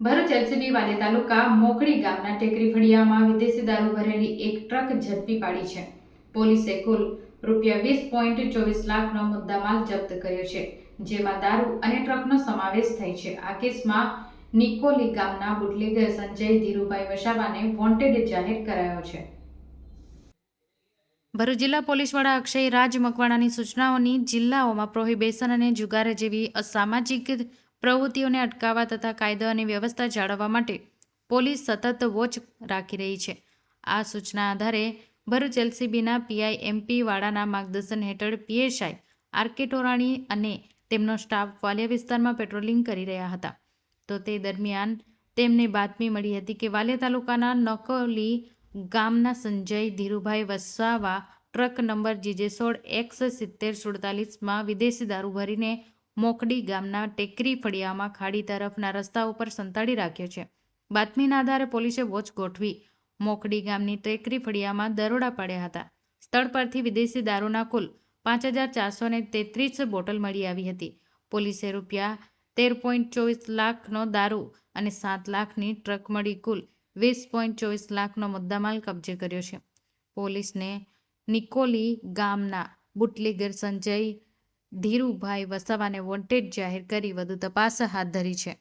Bharuch LCB વાલી તાલુકા મોકડી ગામના ટેકરી ફળિયામાં વિદેશી દારૂ ભરેલી એક ટ્રક ઝડપી પાડી છે. પોલીસે કુલ રૂપિયા વીસ પોઈન્ટ ચોવીસ લાખનો મુદ્દામાલ જપ્ત કર્યો છે, જેમાં દારૂ અને ટ્રકનો સમાવેશ થાય છે. આ કેસમાં નિકોલી ગામના બુટલેગર સંજય ધીરુભાઈ વસાવાને વોન્ટેડ જાહેર કરાયો છે. ભરૂચ જિલ્લા પોલીસ વડા અક્ષય રાજ મકવાણાની સૂચનાઓની જિલ્લાઓમાં પ્રોહિબેશન અને જુગાર જેવી અસામાજિક પ્રવૃત્તિઓને અટકાવવા તથા કાયદો અને વ્યવસ્થા જાળવવા માટે પોલીસ સતત વોચ રાખી રહી છે. આ સૂચના આધારે ભરૂચ એલસીબીના પીઆઈ એમપી વાળાના માર્ગદર્શન હેઠળ પીએસઆઈ આરકે ટોરાણી અને તેમનો સ્ટાફ વાલિયા વિસ્તારમાં પેટ્રોલિંગ કરી રહ્યા હતા. તો તે દરમિયાન તેમને બાતમી મળી હતી કે વાલિયા તાલુકાના નકોલી ગામના Sanjay Dhirubhai Vasava truck number GJ સોળ એક્સ સિત્તેર સુડતાલીસમાં વિદેશી દારૂ ભરીને મોકડી ગામના ટેકરી ફળિયામાં ખાડી તરફના રસ્તા ઉપર સંતાડી રાખ્યો છે. બાતમીના આધારે પોલીસે વોચ ગોઠવી મોકડી ગામની ટેકરી ફળિયામાં દરોડા પાડ્યા હતા. સ્થળ પરથી વિદેશી દારૂના કુલ પાંચ હજાર ચારસો ને તેત્રીસ બોટલ મળી આવી હતી. પોલીસે રૂપિયા તેર પોઈન્ટ ચોવીસ લાખનો દારૂ અને સાત લાખની ટ્રક મળી કુલ વીસ પોઈન્ટ ચોવીસ લાખનો મુદ્દામાલ કબજે કર્યો છે. પોલીસને નિકોલી ગામના બુટલીગર સંજય ધીરુભાઈ વસાવાને વોન્ટેડ જાહેર કરી વધુ તપાસ હાથ ધરી છે.